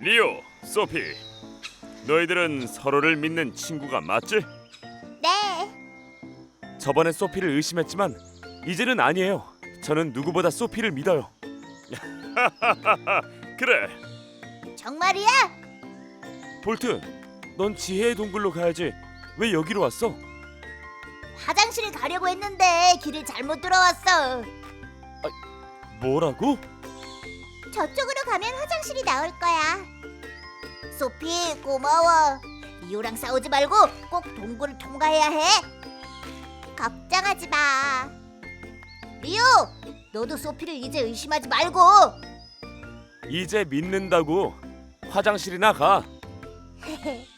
리오, 소피, 너희들은 서로를 믿는 친구가 맞지? 네. 저번에 소피를 의심했지만 이제는 아니에요. 저는 누구보다 소피를 믿어요. 그래, 정말이야? 볼트, 넌 지혜의 동굴로 가야지. 왜 여기로 왔어? 화장실 가려고 했는데 길을 잘못 들어왔어. 뭐라고? 저쪽으로 가면 화장실이 나올 거야. 소피 고마워. 리오랑 싸우지 말고 꼭 동굴을 통과해야 해. 걱정하지 마. 리오, 너도 소피를 이제 의심하지 말고. 이제 믿는다고. 화장실이나 가.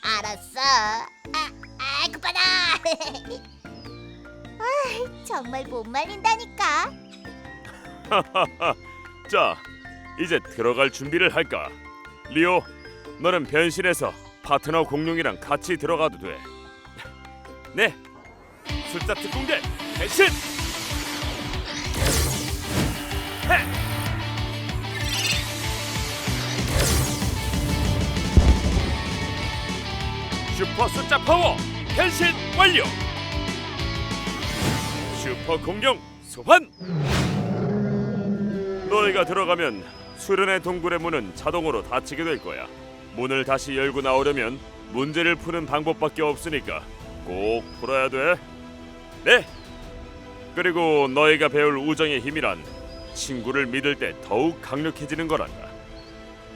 알았어. 아, 아, 그빠나. 아, 정말 못 말린다니까. 자, 이제 들어갈 준비를 할까? 리오, 너는 변신해서 파트너 공룡이랑 같이 들어가도 돼. 네, 숫자 특공대 변신. 해! 슈퍼 숫자 파워 변신 완료. 슈퍼 공룡 소환. 너희가 들어가면 수련의 동굴의 문은 자동으로 닫히게 될 거야. 문을 다시 열고 나오려면 문제를 푸는 방법밖에 없으니까 꼭 풀어야 돼. 네. 그리고 너희가 배울 우정의 힘이란 친구를 믿을 때 더욱 강력해지는 거란다.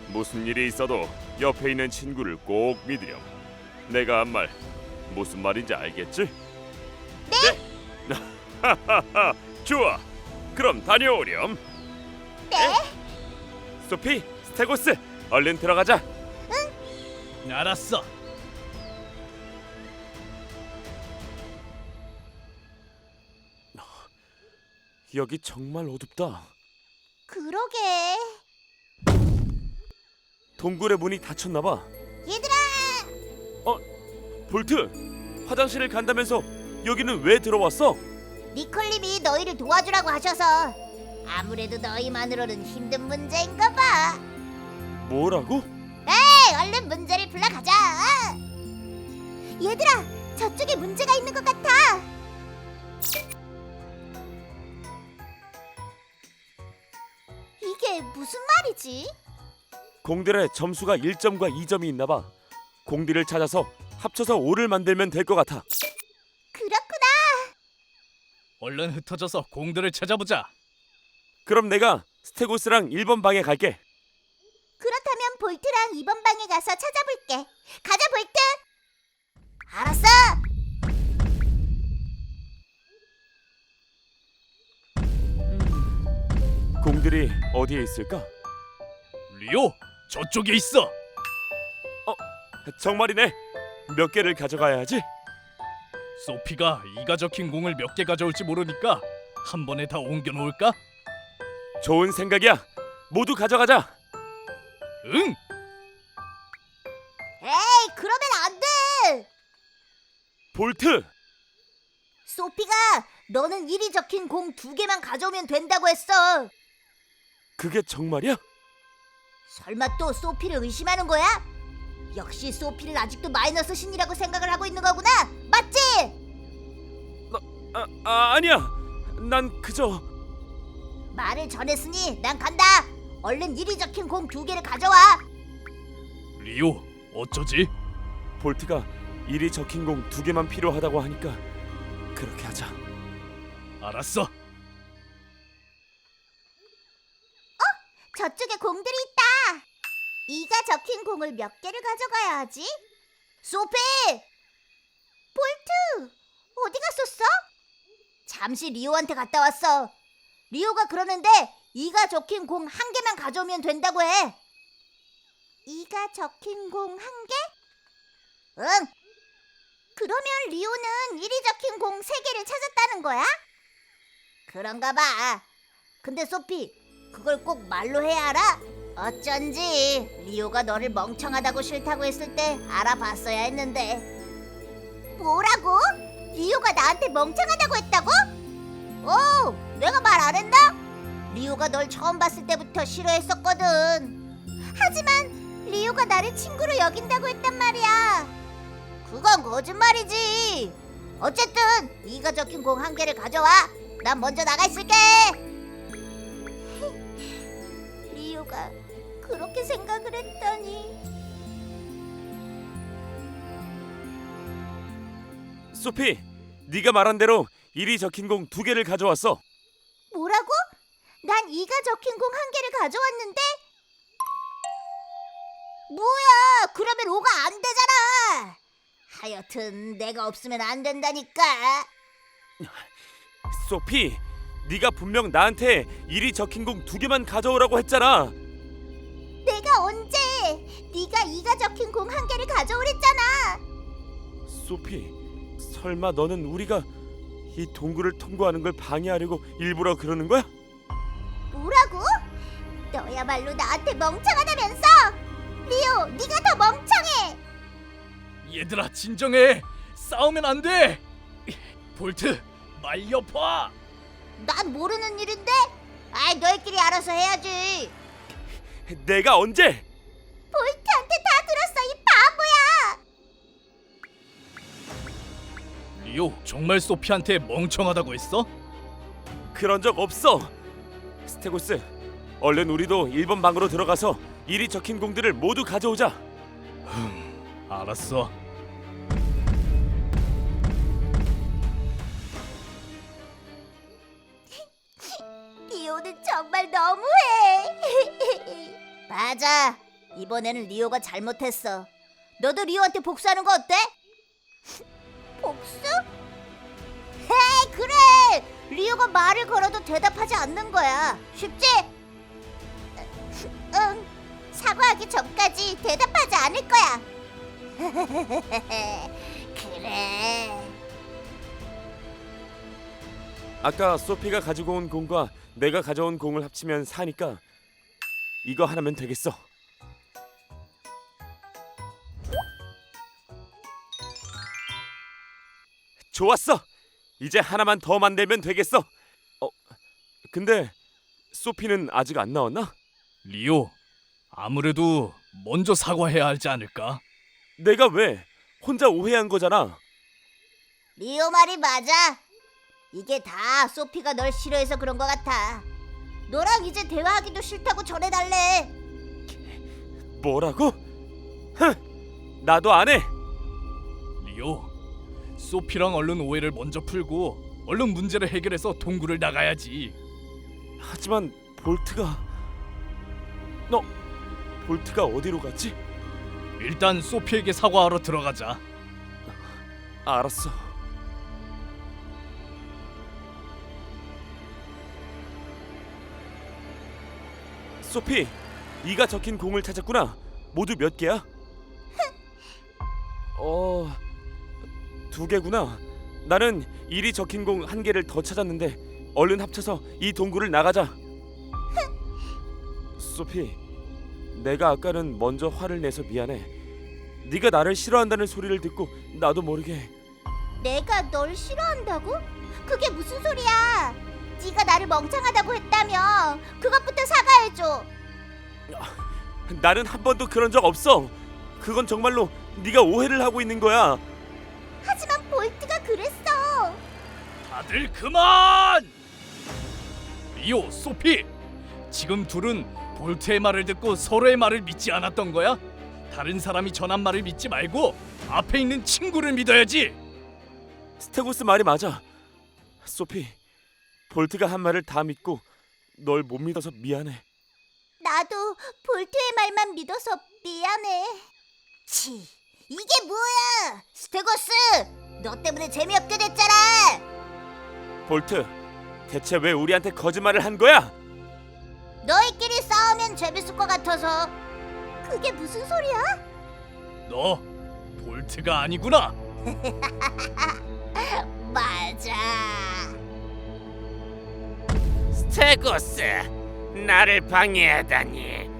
무슨 일이 있어도 옆에 있는 친구를 꼭 믿으렴. 내가 한 말 무슨 말인지 알겠지? 네. 좋아. 그럼 다녀오렴. 네. 소피, 스테고스, 얼른 들어가자. 알았어. 여기 정말 어둡다. 그러게. 동굴의 문이 닫혔나 봐. 얘들아, 볼트, 화장실을 간다면서 여기는 왜 들어왔어? 니콜님이 너희를 도와주라고 하셔서 아무래도 너희만으로는 힘든 문제인가 봐. 뭐라고? 에이, 얼른 문제를 풀러 가자. 얘들아, 저쪽에 문제가 있는 것 같아. 이게 무슨 말이지? 공들의 점수가 1점과 2점이 있나 봐. 공들을 찾아서 합쳐서 5를 만들면 될 것 같아. 그렇구나. 얼른 흩어져서 공들을 찾아보자. 그럼 내가 스테고스랑 1번 방에 갈게. 그렇다면 볼트랑 이번 방에 가서 찾아볼게. 가자, 볼트. 알았어. 공들이 어디에 있을까? 리오, 저쪽에 있어. 정말이네. 몇 개를 가져가야 하지? 소피가 이가 적힌 공을 몇 개 가져올지 모르니까 한 번에 다 옮겨 놓을까? 좋은 생각이야. 모두 가져가자. 응. 에이, 그러면 안 돼. 볼트, 소피가 너는 일이 적힌 공 두 개만 가져오면 된다고 했어. 그게 정말이야? 설마 또 소피를 의심하는 거야? 역시 소피를 아직도 마이너스 신이라고 생각을 하고 있는 거구나. 맞지? 아, 아 아니야. 난 그저 말을 전했으니 난 간다. 얼른 일이 적힌 공 두 개를 가져와. 리오, 어쩌지? 볼트가 일이 적힌 공 두 개만 필요하다고 하니까 그렇게 하자. 알았어. 저쪽에 공들이 있다. 이가 적힌 공을 몇 개를 가져가야 하지? 소피! 볼트! 어디 갔었어? 잠시 리오한테 갔다 왔어. 리오가 그러는데 이가 적힌 공 한 개만 가져오면 된다고 해. 이가 적힌 공 한 개? 응. 그러면 리오는 일이 적힌 공 세 개를 찾았다는 거야? 그런가 봐. 근데 소피, 그걸 꼭 말로 해야 알아? 어쩐지 리오가 너를 멍청하다고 싫다고 했을 때 알아봤어야 했는데 뭐라고? 리오가 나한테 멍청하다고 했다고? 오, 내가 말 안 했나? 리오가 널 처음 봤을 때부터 싫어했었거든 하지만 리오가 나를 친구로 여긴다고 했단 말이야. 그건 거짓말이지. 어쨌든 이가 적힌 공 한 개를 가져와. 난 먼저 나가 있을게. 리오가 그렇게 생각을 했더니 소피, 네가 말한 대로 일이 적힌 공 두 개를 가져왔어. 뭐라고? 난 이가 적힌 공 한 개를 가져왔는데? 뭐야? 그러면 오가 안 되잖아. 하여튼 내가 없으면 안 된다니까. 소피, 네가 분명 나한테 일이 적힌 공 두 개만 가져오라고 했잖아. 내가 언제? 네가 이가 적힌 공 한 개를 가져오랬잖아. 소피, 설마 너는 우리가 이 동굴을 통과하는 걸 방해하려고 일부러 그러는 거야? 뭐라고? 너야말로 나한테 멍청하다면서? 리오, 네가 더 멍청해. 얘들아 진정해. 싸우면 안 돼. 볼트 말려봐. 난 모르는 일인데. 아이, 너희끼리 알아서 해야지. 내가 언제? 볼트 리오 정말 소피한테 멍청하다고 했어? 그런 적 없어. 스테고스, 얼른 우리도 1번 방으로 들어가서 일이 적힌 공들을 모두 가져오자. 알았어. 리오는 정말 너무해. 맞아. 이번에는 리오가 잘못했어. 너도 리오한테 복수하는 거 어때? 복수? 헤이, 그래. 리오가 말을 걸어도 대답하지 않는 거야. 쉽지? 응. 사과하기 전까지 대답하지 않을 거야. 그래. 아까 소피가 가지고 온 공과 내가 가져온 공을 합치면 4니까 이거 하나면 되겠어. 좋았어. 이제 하나만 더 만들면 되겠어. 어, 근데 소피는 아직 안 나왔나? 리오 아무래도 먼저 사과해야 하지 않을까? 내가 왜? 혼자 오해한 거잖아. 리오 말이 맞아. 이게 다 소피가 널 싫어해서 그런 것 같아. 너랑 이제 대화하기도 싫다고 전해달래. 뭐라고? 흥, 나도 안 해. 리오 소피랑 얼른 오해를 먼저 풀고 얼른 문제를 해결해서 동굴을 나가야지. 하지만 볼트가 너 볼트가 어디로 갔지? 일단 소피에게 사과하러 들어가자. 알았어. 소피, 이가 적힌 공을 찾았구나. 모두 몇 개야? 어, 두 개구나. 나는 일이 적힌 공 한 개를 더 찾았는데 얼른 합쳐서 이 동굴을 나가자. 소피, 내가 아까는 먼저 화를 내서 미안해. 네가 나를 싫어한다는 소리를 듣고 나도 모르게 내가 널 싫어한다고? 그게 무슨 소리야? 네가 나를 멍청하다고 했다며. 그것부터 사과해줘. 나는 한 번도 그런 적 없어. 그건 정말로 네가 오해를 하고 있는 거야. 하지만 볼트가 그랬어. 다들 그만! 리오, 소피! 지금 둘은 볼트의 말을 듣고 서로의 말을 믿지 않았던 거야? 다른 사람이 전한 말을 믿지 말고 앞에 있는 친구를 믿어야지. 스테고스 말이 맞아. 소피, 볼트가 한 말을 다 믿고 널 못 믿어서 미안해. 나도 볼트의 말만 믿어서 미안해. 치, 이게 뭐야? 스테고스, 너 때문에 재미없게 됐잖아. 볼트, 대체 왜 우리한테 거짓말을 한 거야? 너희끼리 싸우면 재밌을 것 같아서. 그게 무슨 소리야? 너 볼트가 아니구나. 맞아. 스테고스 나를 방해하다니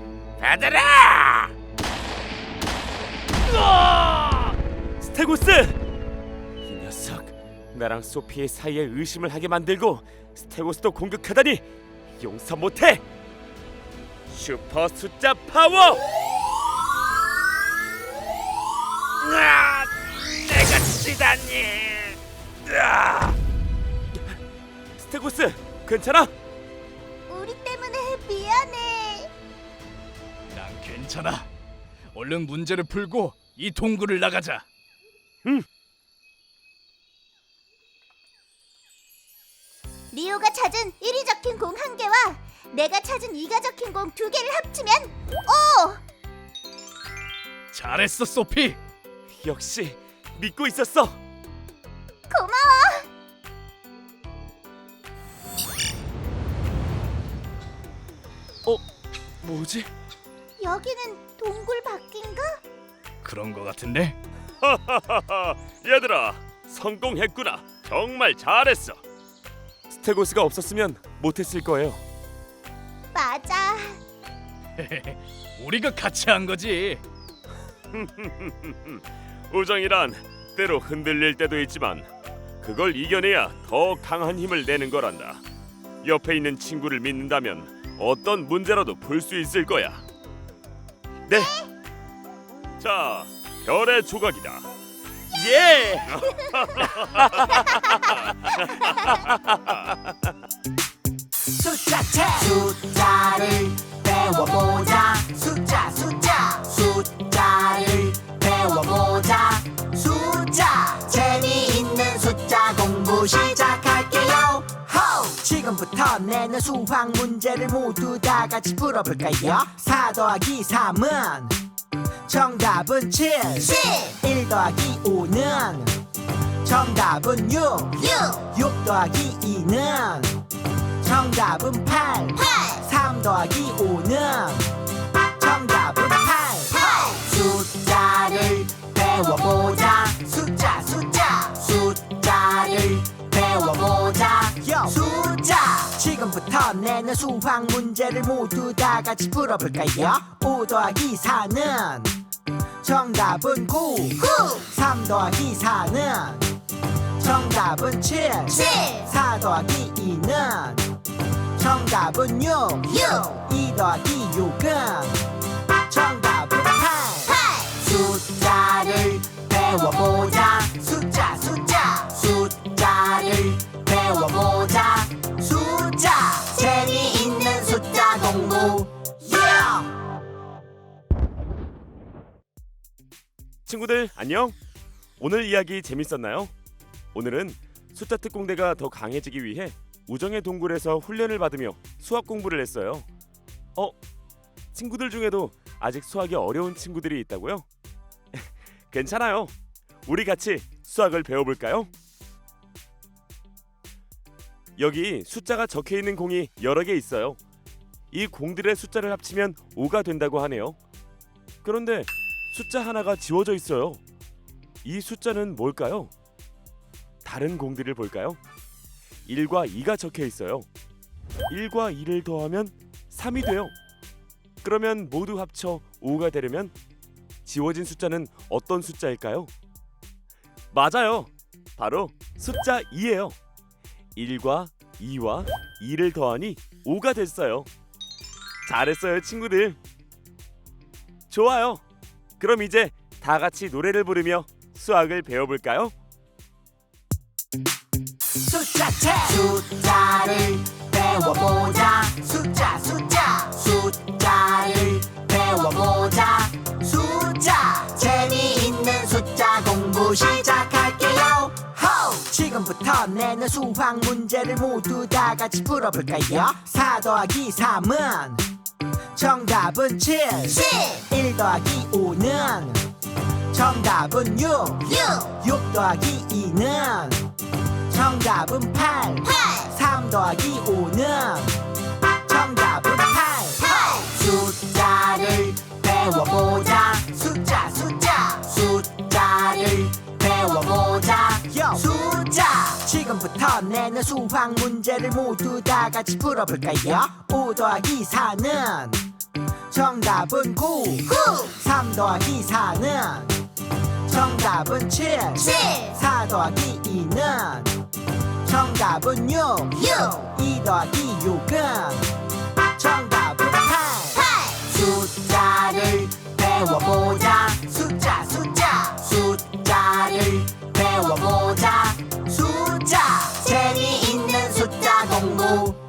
받아라 스테고스! 이 녀석, 나랑 소피의 사이에 의심을 하게 만들고 스테고스도 공격하다니 용서 못해. 슈퍼 숫자 파워! 으아, 내가 치다니. 으아. 스테고스, 괜찮아? 우리 때문에 미안해. 난 괜찮아. 얼른 문제를 풀고 이 동굴을 나가자. 리오가 찾은 1이 적힌 공 한 개와 내가 찾은 2가 적힌 공 두 개를 합치면 오! 잘했어, 소피. 역시 믿고 있었어. 고마워. 어, 뭐지? 여기는 동굴 밖인가? 그런 거 같은데. 하하하하, 얘들아, 성공했구나. 정말 잘했어. 스테고스가 없었으면 못했을 거예요. 맞아. 우리가 같이 한 거지. 우정이란 때로 흔들릴 때도 있지만 그걸 이겨내야 더 강한 힘을 내는 거란다. 옆에 있는 친구를 믿는다면 어떤 문제라도 풀 수 있을 거야. 네. 자, 별의 조각이다. 예! 숫자체 숫자를 배워보자 숫자 숫자 숫자를 배워보자 숫자 재미있는 숫자 공부 호! 지금부터 내는 수학 문제를 모두 다 같이 풀어볼까요? 4 더하기 3은 정답은 7 1 더하기 5는 정답은 6 6, 6 더하기 2는 정답은 8 3 더하기 5는 정답은 8 숫자를 배워보자 지금부터 내는 수학 문제를 모두 다 같이 풀어볼까요? 5 더하기 4는 정답은 9 3 더하기 4는 정답은 7 7, 4 더하기 2는 정답은 6 6, 2 더하기 6은 정답은 8 숫자를 배워보자. 숫자 숫자. 숫자를 배워보자 친구들 안녕. 오늘 이야기 재밌었나요? 오늘은 숫자 특공대가 더 강해지기 위해 우정의 동굴에서 훈련을 받으며 수학 공부를 했어요. 어? 친구들 중에도 아직 수학이 어려운 친구들이 있다고요? 괜찮아요. 우리 같이 수학을 배워볼까요? 여기 숫자가 적혀 있는 공이 여러 개 있어요. 이 공들의 숫자를 합치면 5가 된다고 하네요. 그런데 숫자 하나가 지워져 있어요. 이 숫자는 뭘까요? 다른 공들을 볼까요? 1과 2가 적혀 있어요. 1과 2를 더하면 3이 돼요. 그러면 모두 합쳐 5가 되려면 지워진 숫자는 어떤 숫자일까요? 맞아요. 바로 숫자 2예요. 1과 2와 2를 더하니 5가 됐어요. 잘했어요, 친구들. 좋아요. 그럼 이제 다 같이 노래를 부르며 수학을 배워볼까요? 숫자체 숫자를 배워보자 숫자 숫자 숫자를 배워보자 숫자 재미있는 숫자 공부 시작할게요 호! 지금부터 내는 수학 문제를 모두 다 같이 풀어볼까요 4 더하기 3은 정답은 7 7, 1 더하기 5는. 정답은 6 6, 6 더하기 2는. 정답은 8 8, 3 더하기 5는. 정답은 8 숫자를 배워보자. 숫자 숫자 배워보자. 숫자. 지금부터 내는 수학 문제를 모두 다 같이 풀어볼까요? 5 더하기 4는. 정답은 9 9, 3 더하기 4는. 정답은 7 7, 4 더하기 2는. 정답은 6 6, 2 더하기 6은. 정답은 8 8, 숫자를 배워보자. 숫자 외워보자. 숫자 재미있는 숫자 공부.